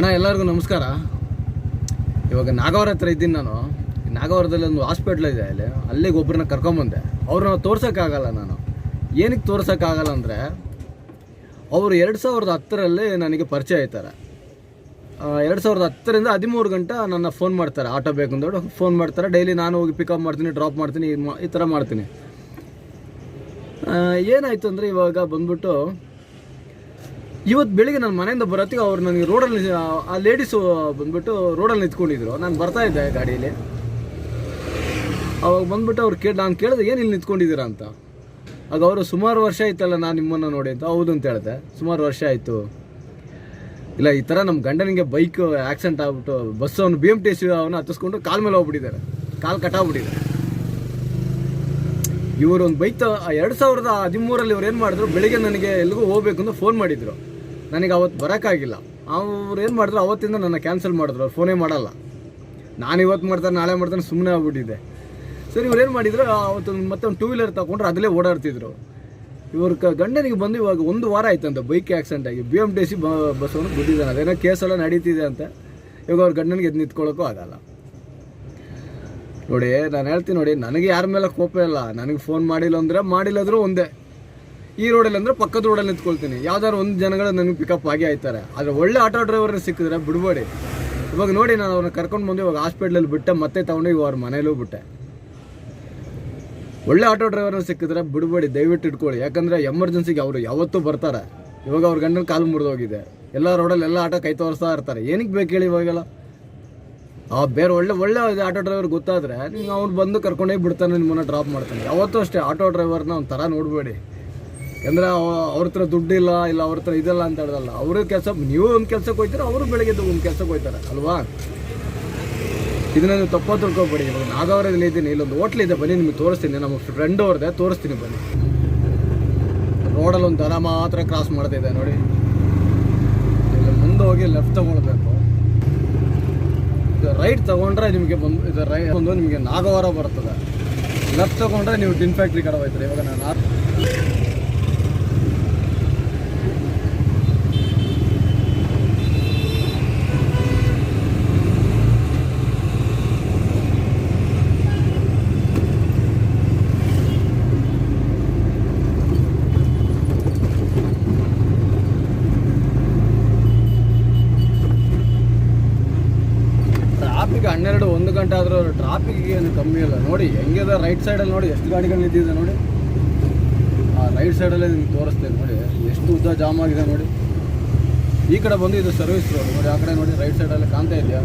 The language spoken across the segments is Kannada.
ಅಣ್ಣ, ಎಲ್ಲರಿಗೂ ನಮಸ್ಕಾರ. ಇವಾಗ ನಾಗವರ ಹತ್ರ ಇದ್ದೀನಿ ನಾನು. ನಾಗವರದಲ್ಲಿ ಒಂದು ಹಾಸ್ಪಿಟ್ಲ್ ಇದೆ ಅಲ್ಲಿ. ಅಲ್ಲಿಗೆ ಒಬ್ಬರನ್ನ ಕರ್ಕೊಂಬಂದೆ. ಅವ್ರನ್ನ ತೋರ್ಸೋಕ್ಕಾಗಲ್ಲ ನಾನು. ಏನಕ್ಕೆ ತೋರ್ಸೋಕ್ಕಾಗಲ್ಲ ಅಂದರೆ, ಅವರು ಎರಡು ಸಾವಿರದ ಹತ್ತರಲ್ಲಿ ನನಗೆ ಪರಿಚಯ ಆಯ್ತಾರೆ. ಎರಡು ಸಾವಿರದ ಹತ್ತರಿಂದ ಹದಿಮೂರು ಗಂಟೆ ನನ್ನ ಫೋನ್ ಮಾಡ್ತಾರೆ. ಆಟೋ ಬೇಕು ಅಂದೋಡು ಫೋನ್ ಮಾಡ್ತಾರೆ. ಡೈಲಿ ನಾನು ಹೋಗಿ ಪಿಕಪ್ ಮಾಡ್ತೀನಿ ಡ್ರಾಪ್ ಮಾಡ್ತೀನಿ, ಈ ಥರ ಮಾಡ್ತೀನಿ. ಏನಾಯಿತು ಏನಾಯ್ತು ಅಂದರೆ ಇವಾಗ ಬಂದ್ಬಿಟ್ಟು ಇವತ್ತು ಬೆಳಿಗ್ಗೆ ನನ್ನ ಮನೆಯಿಂದ ಬರೋತ್ತಿಗೆ ಅವ್ರು ನನಗೆ ರೋಡಲ್ಲಿ, ಆ- ಲೇಡೀಸು ಬಂದ್ಬಿಟ್ಟು ರೋಡಲ್ಲಿ ನಿಂತ್ಕೊಂಡಿದ್ರು. ನಾನು ಬರ್ತಾ ಇದ್ದೆ ಗಾಡೀಲಿ. ಅವಾಗ ಬಂದ್ಬಿಟ್ಟು ಅವ್ರು ಕೇಳಿ, ನಾನು ಕೇಳಿದೆ, ಏನು ಇಲ್ಲಿ ನಿಂತ್ಕೊಂಡಿದ್ದೀರಾ ಅಂತ? ಆಗ ಅವರು, ಸುಮಾರು ವರ್ಷ ಆಯ್ತಲ್ಲ ನಾನು ನಿಮ್ಮನ್ನು ನೋಡಿ ಅಂತ. ಹೌದು ಅಂತ ಹೇಳಿದೆ. ಸುಮಾರು ವರ್ಷ ಆಯಿತು. ಇಲ್ಲ, ಈ ಥರ ನಮ್ಮ ಗಂಡನಿಗೆ ಬೈಕ್ ಆಕ್ಸಿಡೆಂಟ್ ಆಗ್ಬಿಟ್ಟು ಬಸ್ ಅವನು ಬಿ ಎಂ ಟಿ ಸಿ ಅವನು ಹತ್ತಿಸ್ಕೊಂಡು ಕಾಲ್ ಮೇಲೆ ಹೋಗ್ಬಿಟ್ಟಿದ್ದಾರೆ. ಕಾಲು ಕಟ್ಟಾಗ್ಬಿಟ್ಟಿದೆ ಇವರು ಒಂದು ಬೈಕ್ ಎರಡು ಸಾವಿರದ ಹದಿಮೂರಲ್ಲಿ ಇವ್ರು ಏನು ಮಾಡಿದ್ರು, ಬೆಳಿಗ್ಗೆ ನನಗೆ ಎಲ್ಲಿಗೂ ಹೋಗ್ಬೇಕು ಅಂತ ಫೋನ್ ಮಾಡಿದ್ರು. ನನಗೆ ಅವತ್ತು ಬರೋಕ್ಕಾಗಿಲ್ಲ. ಅವ್ರು ಏನು ಮಾಡಿದ್ರು ಅವತ್ತಿಂದ ನನ್ನ ಕ್ಯಾನ್ಸಲ್ ಮಾಡಿದ್ರು, ಅವ್ರು ಫೋನೇ ಮಾಡಲ್ಲ. ನಾನು ಇವತ್ತು ಮಾಡ್ತಾರೆ ನಾಳೆ ಮಾಡ್ತಾನೆ ಸುಮ್ಮನೆ ಆಗ್ಬಿಟ್ಟಿದೆ ಸರಿ, ಇವ್ರು ಏನು ಮಾಡಿದ್ರು ಅವತ್ತು ಮತ್ತೆ ಒಂದು ಟೂ ವೀಲರ್ ತಗೊಂಡ್ರೆ ಅದಲ್ಲೇ ಓಡಾಡ್ತಿದ್ರು. ಇವ್ರ ಕ, ಗಂಡನಿಗೆ ಬಂದು ಇವಾಗ ಒಂದು ವಾರ ಆಯ್ತಂತ ಬೈಕ್ ಆಕ್ಸಿಡೆಂಟ್ ಆಗಿ. B M T C bus ಅವನು ಬಿದ್ದಿದ್ದಾನೆ. ಅದೇನೋ ಕೇಸೆಲ್ಲ ನಡೀತಿದೆ ಅಂತ. ಇವಾಗ ಅವ್ರ ಗಂಡನಿಗೆ ಎದ್ದು ನಿಂತ್ಕೊಳ್ಳೋಕ್ಕೂ ಆಗಲ್ಲ. ನೋಡಿ, ನಾನು ಹೇಳ್ತೀನಿ ನೋಡಿ, ನನಗೆ ಯಾರ ಮೇಲೆ ಕೋಪ ಇಲ್ಲ. ನನಗೆ ಫೋನ್ ಮಾಡಿಲ್ಲ ಅಂದರೆ ಮಾಡಿಲ್ಲದ್ರೂ ಒಂದೇ. ಈ ರೋಡಲ್ಲಿ ಅಂದ್ರೆ ಪಕ್ಕದ ರೋಡಲ್ಲಿ ನಿಂತ್ಕೊಳ್ತೀನಿ. ಯಾವ್ದಾದ್ರು ಒಂದು ಜನಗಳು ನನಗೆ ಪಿಕಪ್ ಆಗಿ ಆಯ್ತಾರೆ. ಆದರೆ ಒಳ್ಳೆ ಆಟೋ ಡ್ರೈವರ್ ಸಿಕ್ಕಿದ್ರೆ ಬಿಡಬೇಡಿ. ಇವಾಗ ನೋಡಿ ನಾನು ಅವ್ರನ್ನ ಕರ್ಕೊಂಡು ಬಂದು ಇವಾಗ ಹಾಸ್ಪಿಟ್ಲಲ್ಲಿ ಬಿಟ್ಟೆ, ಮತ್ತೆ ತಗೊಂಡು ಇವಾಗ ಅವ್ರ ಮನೇಲೂ ಬಿಟ್ಟೆ. ಒಳ್ಳೆ ಆಟೋ ಡ್ರೈವರ್ನ ಸಿಕ್ಕಿದ್ರೆ ಬಿಡಬೇಡಿ, ದಯವಿಟ್ಟು ಇಟ್ಕೊಳ್ಳಿ. ಯಾಕಂದರೆ ಎಮರ್ಜೆನ್ಸಿಗೆ ಅವರು ಯಾವತ್ತೂ ಬರ್ತಾರೆ. ಇವಾಗ ಅವ್ರ ಗಂಡನ ಕಾಲು ಮುರಿದೋಗಿದೆ. ಎಲ್ಲ ರೋಡಲ್ಲಿ ಎಲ್ಲ ಆಟೋ ಕೈ ತೋರಿಸ್ತಾ ಇರ್ತಾರೆ. ಏನಕ್ಕೆ ಬೇಕು ಹೇಳಿ ಇವಾಗೆಲ್ಲ? ಆ ಬೇರೆ ಒಳ್ಳೆ ಒಳ್ಳೆ ಆಟೋ ಡ್ರೈವರ್ ಗೊತ್ತಾದ್ರೆ ನೀವು ಅವ್ನು ಬಂದು ಕರ್ಕೊಂಡೇ ಬಿಡ್ತಾನೆ ನಿಮ್ಮನ್ನ ಡ್ರಾಪ್ ಮಾಡ್ತಾನೆ. ಯಾವತ್ತೂ ಅಷ್ಟೇ ಆಟೋ ಡ್ರೈವರ್ನ ಒಂಥರ ಥರ ನೋಡಬೇಡಿ. ಯಾಕಂದ್ರೆ ಅವ್ರ ಹತ್ರ ದುಡ್ಡಿಲ್ಲ, ಇಲ್ಲ ಅವ್ರ ಹತ್ರ ಇದಲ್ಲ ಅಂತ ಹೇಳಲ್ಲ ಅವ್ರ ಕೆಲಸ, ನೀವು ಒಂದು ಕೆಲ್ಸಕ್ಕೆ ಹೋಗ್ತೀರ ಅವರು ಬೆಳಗ್ಗೆದ್ದು ಒಂದು ಕೆಲ್ಸಕ್ಕೆ ಹೋಗ್ತಾರೆ ಅಲ್ವಾ? ಇದನ್ನ ನೀವು ತಪ್ಪ ತಿಳ್ಕೊಬೇಡಿ. ಇವಾಗ ನಾಗವರದಲ್ಲಿ ಇದ್ದೀನಿ, ಇಲ್ಲೊಂದು ಇದೆ, ಬನ್ನಿ, ನಿಮಗೆ ತೋರಿಸ್ತೀನಿ, ನಮ್ಮ ಫ್ರೆಂಡ್ ಅವ್ರದ್ದೆ ತೋರಿಸ್ತೀನಿ, ಬನ್ನಿ. ರೋಡಲ್ಲಿ ಒಂದು ದನ ಮಾತ್ರ ಕ್ರಾಸ್ ಮಾಡ್ತಿದೆ ನೋಡಿ. ಇಲ್ಲಿ ಮುಂದೆ ಹೋಗಿ ಲೆಫ್ಟ್ ತಗೊಳ್ಬೇಕು. ಇದು ರೈಟ್ ತಗೊಂಡ್ರೆ ನಿಮಗೆ ಬಂದು, ಇದು ರೈ ಬಂದು ನಿಮಗೆ ನಾಗವಾರ ಬರ್ತದೆ. ಲೆಫ್ಟ್ ತಗೊಂಡ್ರೆ ನೀವು ಟಿನ್ ಫ್ಯಾಕ್ಟ್ರಿ ಕಡೆ ಹೋಯ್ತಾರೆ. ಇವಾಗ ನಾನು ಆ- ಟ್ರಾಫಿಕ್ ಹನ್ನೆರಡು ಒಂದು ಗಂಟೆ ಆದರೂ ಏನು ಕಮ್ಮಿ ಇಲ್ಲ ನೋಡಿ, ಹೆಂಗಿದೆ ರೈಟ್ ಸೈಡಲ್ಲಿ ನೋಡಿ, ಎಷ್ಟು ಗಾಡಿಗಳು ನಿಂತಿದೆ ನೋಡಿ. ಆ ರೈಟ್ ಸೈಡಲ್ಲೇ ನಿಮ್ಗೆ ತೋರಿಸ್ತೇನೆ ನೋಡಿ, ಎಷ್ಟು ಉದ್ದ ಜಾಮ್ ಆಗಿದೆ ನೋಡಿ. ಈ ಕಡೆ ಬಂದು ಇದು ಸರ್ವಿಸ್ ರೋಡ್ ನೋಡಿ, ಆ ಕಡೆ ನೋಡಿ ರೈಟ್ ಸೈಡಲ್ಲಿ ಕಾಣ್ತಾ ಇದೆಯಾ?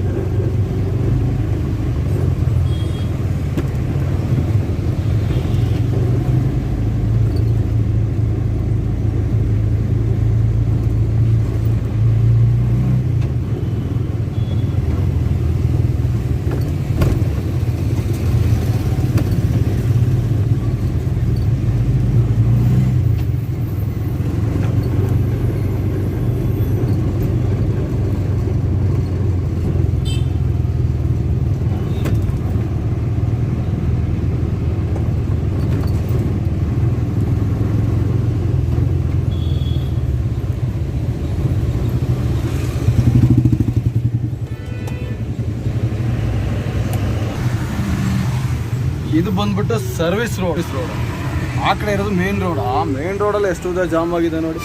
ಇದು ಬಂದ್ಬಿಟ್ಟು ಸರ್ವಿಸ್ ರೋಡ್. ರೋಡ್. ಆ ಕಡೆ ಇರೋದು ಮೇನ್ ರೋಡ್ ಆ ಮೇನ್ ರೋಡಲ್ಲಿ ಎಷ್ಟು ಉದ್ದ ಜಾಮ್ ಆಗಿದೆ ನೋಡಿ.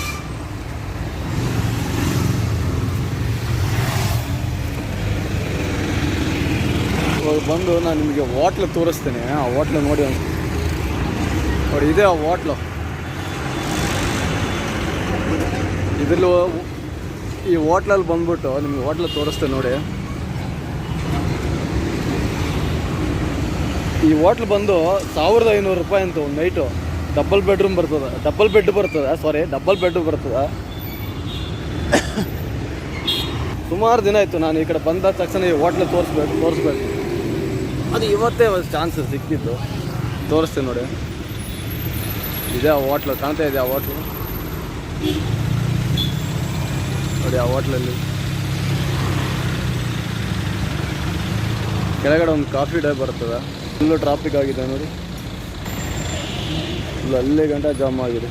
ಇವಾಗ ಬಂದು ನಾನು ನಿಮಗೆ ಹೋಟ್ಲ್ ತೋರಿಸ್ತೇನೆ. ಆ ಹೋಟ್ಲ್ ನೋಡಿ ಅಂತ ನೋಡಿ ಇದೆ ಆ ಹೋಟ್ಲು ಇದ್ರಲ್ಲೂ ಈ ಹೋಟ್ಲಲ್ಲಿ ಬಂದ್ಬಿಟ್ಟು ನಿಮಗೆ ಹೋಟ್ಲ್ ತೋರಿಸ್ತೇನೆ ನೋಡಿ. ಈ ಹೋಟ್ಲ್ ಬಂದು ಸಾವಿರದ ಐನೂರು ರೂಪಾಯಿ ಅಂತ ಒಂದು ನೈಟು ಡಬಲ್ ಬೆಡ್ರೂಮ್ ಬರ್ತದೆ. ಡಬಲ್ ಬೆಡ್ ಬರ್ತದೆ. ಸಾರಿ ಡಬಲ್ ಬೆಡ್ ಬರ್ತದೆ. ಸುಮಾರು ದಿನ ಆಯಿತು ನಾನು ಈ ಕಡೆ ಬಂದ ತಕ್ಷಣ ಈ ಹೋಟ್ಲ್ ತೋರಿಸ್ಬೇಕು ತೋರಿಸ್ಬೇಕು. ಅದು ಇವತ್ತೇ ಒಂದು ಚಾನ್ಸ್ ಸಿಕ್ಕಿತ್ತು. ತೋರಿಸ್ತೀನಿ ನೋಡಿ. ಇದೆ ಆ ಹೋಟ್ಲು, ಕಾಣ್ತಾ ಇದೆ ಆ ಹೋಟ್ಲು? ನೋಡಿ ಆ ಹೋಟ್ಲಲ್ಲಿ ಕೆಳಗಡೆ ಒಂದು ಕಾಫಿ ಡೇ ಬರ್ತದೆ. ಫುಲ್ಲು ಟ್ರಾಫಿಕ್ ಆಗಿದೆ ನೋಡಿ. ಫುಲ್ ಅಲ್ಲೇ ಗಂಟ ಜಾಮ್ ಆಗಿದೆ.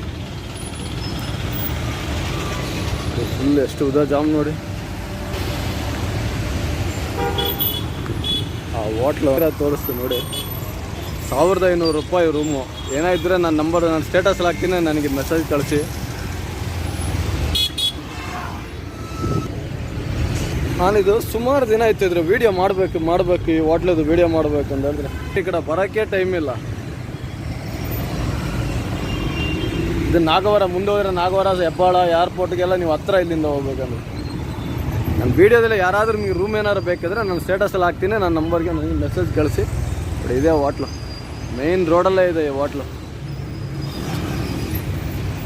ಫುಲ್ ಎಷ್ಟು ಉದ ಜಾಮ್ ನೋಡಿ. ಆ ಹೋಟ್ಲ ತೋರಿಸ್ತು ನೋಡಿ. ಸಾವಿರದ ಐನೂರು ರೂಪಾಯಿ ರೂಮು ಏನಾಯಿದ್ರೆ ನನ್ನ ನಂಬರ್ ನನ್ನ ಸ್ಟೇಟಸ್ ಹಾಕ್ತೀನಿ, ನನಗೆ ಮೆಸೇಜ್ ಕಳಿಸಿ. ನಾನಿದು ಸುಮಾರು ದಿನ ಆಯ್ತು ಇದ್ರ ವಿಡಿಯೋ ಮಾಡಬೇಕು ಮಾಡಬೇಕು, ಈ ಹೋಟ್ಲದು ವಿಡಿಯೋ ಮಾಡಬೇಕು ಅಂತಂದರೆ ಈ ಕಡೆ ಬರೋಕ್ಕೆ ಟೈಮ್ ಇಲ್ಲ. ಇದು ನಾಗವರ, ಮುಂದೆ ಹೋದ್ರೆ ನಾಗವರ, ಹೆಬ್ಬಾಳ ಏರ್ಪೋರ್ಟ್ಗೆಲ್ಲ ನೀವು ಹತ್ರ ಇಲ್ಲಿಂದ ಹೋಗ್ಬೇಕಂದ್ರೆ. ನನ್ನ ವೀಡಿಯೋದಲ್ಲಿ ಯಾರಾದರೂ ನಿಮಗೆ ರೂಮ್ ಏನಾದ್ರು ಬೇಕಿದ್ರೆ ನಾನು ಸ್ಟೇಟಸಲ್ಲಿ ಹಾಕ್ತೀನಿ, ನನ್ನ ನಂಬರ್ಗೆ ನನಗೆ ಮೆಸೇಜ್ ಕಳಿಸಿ. ಬಟ್ ಇದೇ ಹೋಟ್ಲು. ಮೇನ್ ರೋಡಲ್ಲೇ ಇದೆ ಈ ಹೋಟ್ಲು.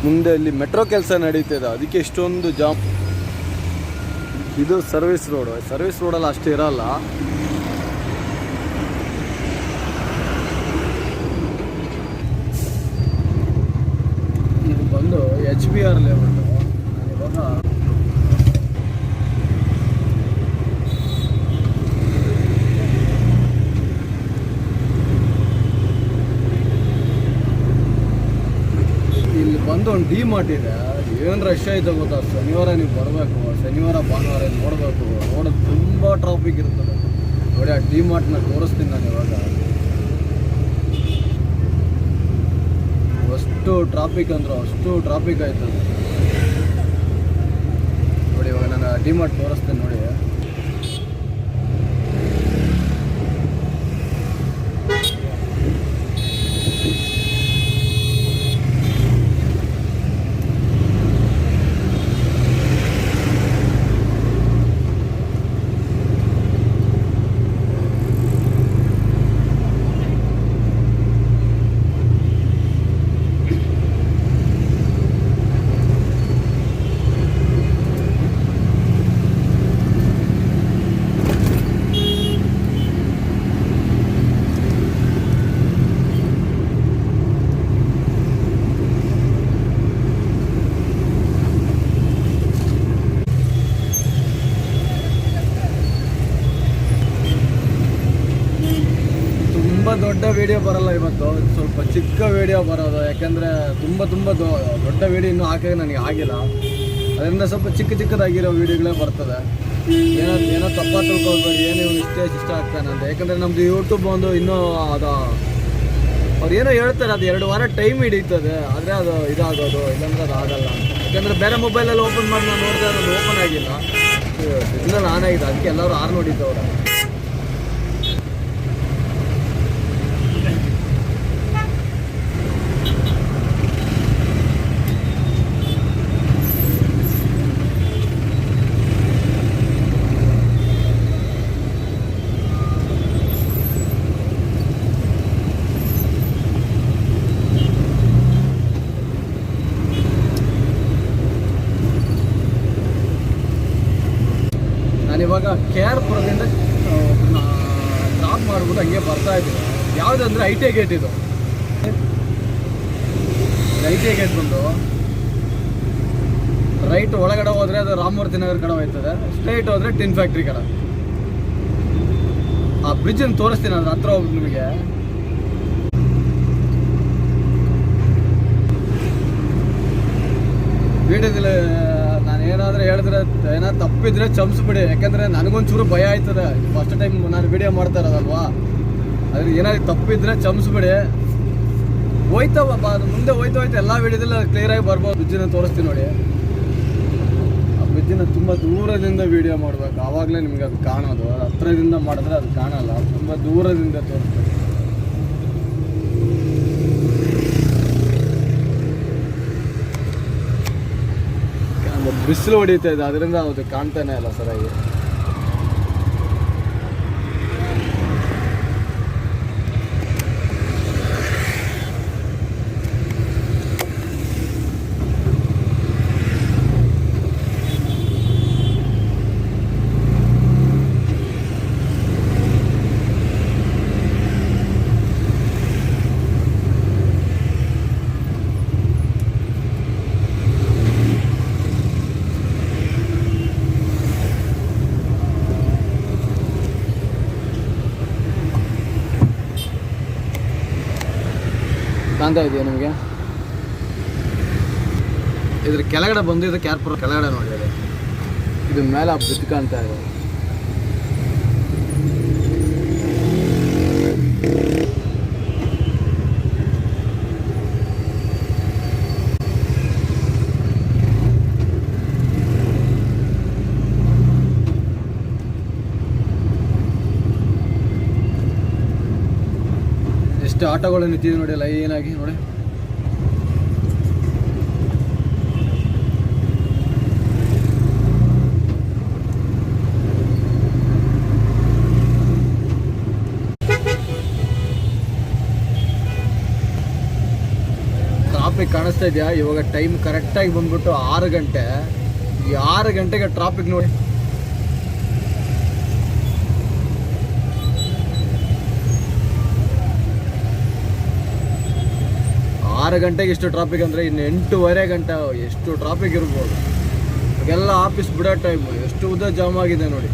ಮುಂದೆ ಇಲ್ಲಿ ಮೆಟ್ರೋ ಕೆಲಸ ನಡೀತಿದೆ ಅದಕ್ಕೆ ಇಷ್ಟೊಂದು ಜಾಮ್ ಇದು ಸರ್ವಿಸ್ ರೋಡ್, ಸರ್ವಿಸ್ ರೋಡಲ್ಲಿ ಅಷ್ಟು ಇರಲ್ಲ. ಇದು ಬಂದು ಎಚ್ ಬಿ ಆರ್ ಲೆವೆಲ್ ಇಲ್ಲಿ ಬಂದು ಒಂದು ಡಿ ಇದೆ. ಏನು ರಶ್ ಐತೆ ಗೊತ್ತಾ? ಶನಿವಾರ ನೀವು ಬರಬೇಕು, ಶನಿವಾರ ಭಾನುವಾರ ನೋಡಬೇಕು. ನೋಡೋದು ತುಂಬ ಟ್ರಾಫಿಕ್ ಇರ್ತದೆ. ನೋಡಿ, ಆ ಡಿ ಮಾರ್ಟ್ನ ತೋರಿಸ್ತೀನಿ ನಾನು ಇವಾಗ. ಅಷ್ಟು ಟ್ರಾಫಿಕ್ ಅಂದ್ರೆ, ಅಷ್ಟು ಟ್ರಾಫಿಕ್ ಆಯ್ತದೆ. ನೋಡಿ, ಇವಾಗ ನಾನು ಡಿ ಮಾರ್ಟ್ ತೋರಿಸ್ತೀನಿ ನೋಡಿ ತುಂಬ ದೊಡ್ಡ ವಿಡಿಯೋ ಬರಲ್ಲ ಇವತ್ತು ಸ್ವಲ್ಪ ಚಿಕ್ಕ ವಿಡಿಯೋ ಬರೋದು ಯಾಕೆಂದರೆ ತುಂಬ ತುಂಬ ದೊಡ್ಡ ವಿಡಿಯೋ ಇನ್ನೂ ಹಾಕಿ ನನಗೆ ಆಗಿಲ್ಲ. ಅದರಿಂದ ಸ್ವಲ್ಪ ಚಿಕ್ಕ ಚಿಕ್ಕದಾಗಿರೋ ವೀಡಿಯೋಗಳೇ ಬರ್ತದೆ. ಏನೋ ಏನೋ ತಪ್ಪ ತಿಳ್ಕೊಳ್ಬೋದು ಏನು ಇವ್ನು ಇಷ್ಟೇ, ಇಷ್ಟ ಆಗ್ತಾನೆ ಅಂತ. ಯಾಕಂದರೆ ನಮ್ಮದು ಯೂಟ್ಯೂಬ್ ಒಂದು ಇನ್ನೂ ಅದು, ಅವ್ರು ಏನೋ ಹೇಳ್ತಾರೆ, ಅದು ಎರಡು ವಾರ ಟೈಮ್ ಹಿಡೀತದೆ. ಆದರೆ ಅದು ಇದಾಗೋದು, ಇಲ್ಲಾಂದ್ರೆ ಅದು ಆಗಲ್ಲ ಯಾಕಂದರೆ ಬೇರೆ ಮೊಬೈಲಲ್ಲಿ ಓಪನ್ ಮಾಡಿ ನಾನು ನೋಡಿದೆ ಅದು ಓಪನ್ ಆಗಿಲ್ಲ. ಸಿಗ್ನಲ್ ಆನ್ ಆಗಿದೆ ಅದಕ್ಕೆ ಎಲ್ಲರೂ ಆರ್ ನೋಡಿದ್ದವ್ರೆ. ನಾನಿವಾಗ ಕೆ ಆರ್ ಪುರದಿಂದ ಡ್ರಾಪ್ ಮಾಡ್ಬಿಟ್ಟು ಹಂಗೆ ಬರ್ತಾ ಇದ್ದೀನಿ ಯಾವುದಂದ್ರೆ ಐ ಟಿ ಗೇಟ್ ಇದು. ಐ ಟಿ ಗೇಟ್ ಬಂದು ರೈಟ್ ಒಳಗಡೆ ಹೋದ್ರೆ ಅದು ರಾಮಮೂರ್ತಿ ನಗರ ಕಡೆ ಹೋಯ್ತದೆ, ಸ್ಟ್ರೈಟ್ ಹೋದ್ರೆ ಟಿನ್ ಫ್ಯಾಕ್ಟ್ರಿ ಕಡೆ ಆ ಬ್ರಿಡ್ಜನ್ನು ತೋರಿಸ್ತೀನಿ ಅದ್ರ ಹತ್ರ ಹೋಗ್ಬಿಟ್ಟು ನಿಮಗೆ. ಬೀಡದಲ್ಲಿ ಏನಾದರೂ ಹೇಳಿದ್ರೆ ಏನಾದ್ರು ತಪ್ಪಿದ್ರೆ ಚಮ್ಸ್ಬಿಡಿ ಯಾಕಂದರೆ ನನಗೊಂಚೂರು ಭಯ ಆಯ್ತದೆ. ಫಸ್ಟ್ ಟೈಮ್ ನಾನು ವಿಡಿಯೋ ಮಾಡ್ತಾ ಇರೋದಲ್ವಾ? ಅದ್ರ ಏನಾದ್ರು ತಪ್ಪಿದ್ರೆ ಚಮ್ಸ್ಬಿಡಿ ಹೋಯ್ತಾ ಹೋಯ್ತವ ಅದು ಮುಂದೆ ಹೋಯ್ತಾ ಹೋಯ್ತು ಎಲ್ಲ ವಿಡಿಯೋದಲ್ಲಿ ಕ್ಲಿಯರಾಗಿ ಬರ್ಬೋದು. ಬ್ರಿಡ್ಜಿನ ತೋರಿಸ್ತೀನಿ ನೋಡಿ. ಆ ಬ್ರಿಡ್ಜಿನ ತುಂಬ ದೂರದಿಂದ ವಿಡಿಯೋ ಮಾಡ್ಬೇಕು. ಆವಾಗಲೇ ನಿಮಗೆ ಅದು ಕಾಣೋದು. ಹತ್ರದಿಂದ ಮಾಡಿದ್ರೆ ಅದು ಕಾಣಲ್ಲ. ತುಂಬ ದೂರದಿಂದ ತೋರಿಸ್ಬೇಕು ಅಂದ್ರೆ ಬಿಸಿಲು ಹೊಡಿತಾ ಇದೆ ಅದರಿಂದ ಅದು ಕಾಣ್ತಾನೆ ಇಲ್ಲ ಸರಿಯಾಗಿ. ಕಾಣ್ತಾ ಇದೆಯಾ ನಿಮಗೆ? ಇದ್ರ ಕೆಳಗಡೆ ಬಂದು ಇದಕ್ಕೆ ಕ್ಯಾರ್ಪುರ ಕೆಳಗಡೆ ನೋಡಿದ್ರೆ ಇದು ಮೇಲೆ ಬಿದ್ದು ಕಾಣ್ತಾ ಇದೆ. ಎಷ್ಟು ಆಟೋಗಳು ನಿಂತಿದೆ ನೋಡಿ ಅಲ್ಲ ಏನಾಗಿ ನೋಡಿ. ಟ್ರಾಫಿಕ್ ಕಾಣಿಸ್ತಾ ಇದೆಯಾ? ಇವಾಗ ಟೈಮ್ ಕರೆಕ್ಟಾಗಿ ಬಂದ್ಬಿಟ್ಟು ಆರು ಗಂಟೆ. ಈ ಆರು ಗಂಟೆಗೆ ಟ್ರಾಫಿಕ್ ನೋಡಿ. ಆರು ಗಂಟೆಗೆ ಇಷ್ಟು ಟ್ರಾಫಿಕ್ ಅಂದರೆ ಇನ್ನು ಎಂಟೂವರೆ ಗಂಟೆ ಎಷ್ಟು ಟ್ರಾಫಿಕ್ ಇರ್ಬೋದು. ಎಲ್ಲ ಆಫೀಸ್ ಬಿಡೋ ಟೈಮು ಎಷ್ಟು ಉದ್ದ ಜಾಮ್ ಆಗಿದೆ ನೋಡಿ.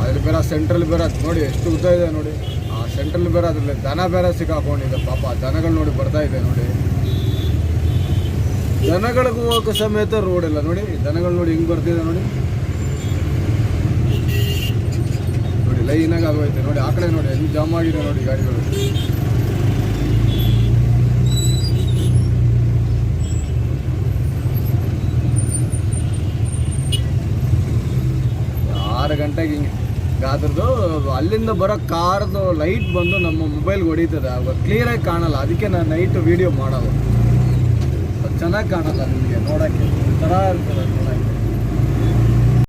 ಅದ್ರ ಬೇರೆ ಸೆಂಟ್ರಲ್ ಬೇರೆ ನೋಡಿ ಎಷ್ಟು ಉದ್ದ ಇದೆ ನೋಡಿ. ಆ ಸೆಂಟ್ರಲ್ ಬೇರೆ ಅದರಲ್ಲಿ ದನ ಬೇರೆ ಸಿಕ್ಕಾಕೊಂಡಿದೆ. ಪಾಪ ದನಗಳು ನೋಡಿ ಬರ್ತಾ ಇದೆ ನೋಡಿ. ದನಗಳಿಗೂ ಹೋಗೋ ಸಮೇತ ರೋಡ್ ಇಲ್ಲ ನೋಡಿ. ದನಗಳು ನೋಡಿ ಹಿಂಗೆ ಬರ್ತಿದೆ ನೋಡಿ. ನೋಡಿ ಅದು ನೋಡಿ, ಆ ಕಡೆ ನೋಡಿ, ಅಲ್ಲಿ ಜಾಮ್ ಆಗಿದೆ ನೋಡಿ ಗಾಡಿಗಳು. ಆರು ಗಂಟೆಗೆ ಹಿಂಗೆ. ಗಾದ್ರದ್ದು ಅಲ್ಲಿಂದ ಬರೋ ಕಾರ್ದು ಲೈಟ್ ಬಂದು ನಮ್ಮ ಮೊಬೈಲ್ಗೆ ಹೊಡಿತದೆ. ಅವಾಗ ಕ್ಲಿಯರಾಗಿ ಕಾಣಲ್ಲ. ಅದಕ್ಕೆ ನಾನು ನೈಟ್ ವೀಡಿಯೋ ಮಾಡೋದು ಚೆನ್ನಾಗಿ ಕಾಣಲ್ಲ ನಿಮಗೆ, ನೋಡೋಕ್ಕೆ. ಒಂಥರ ಇರ್ತದೆ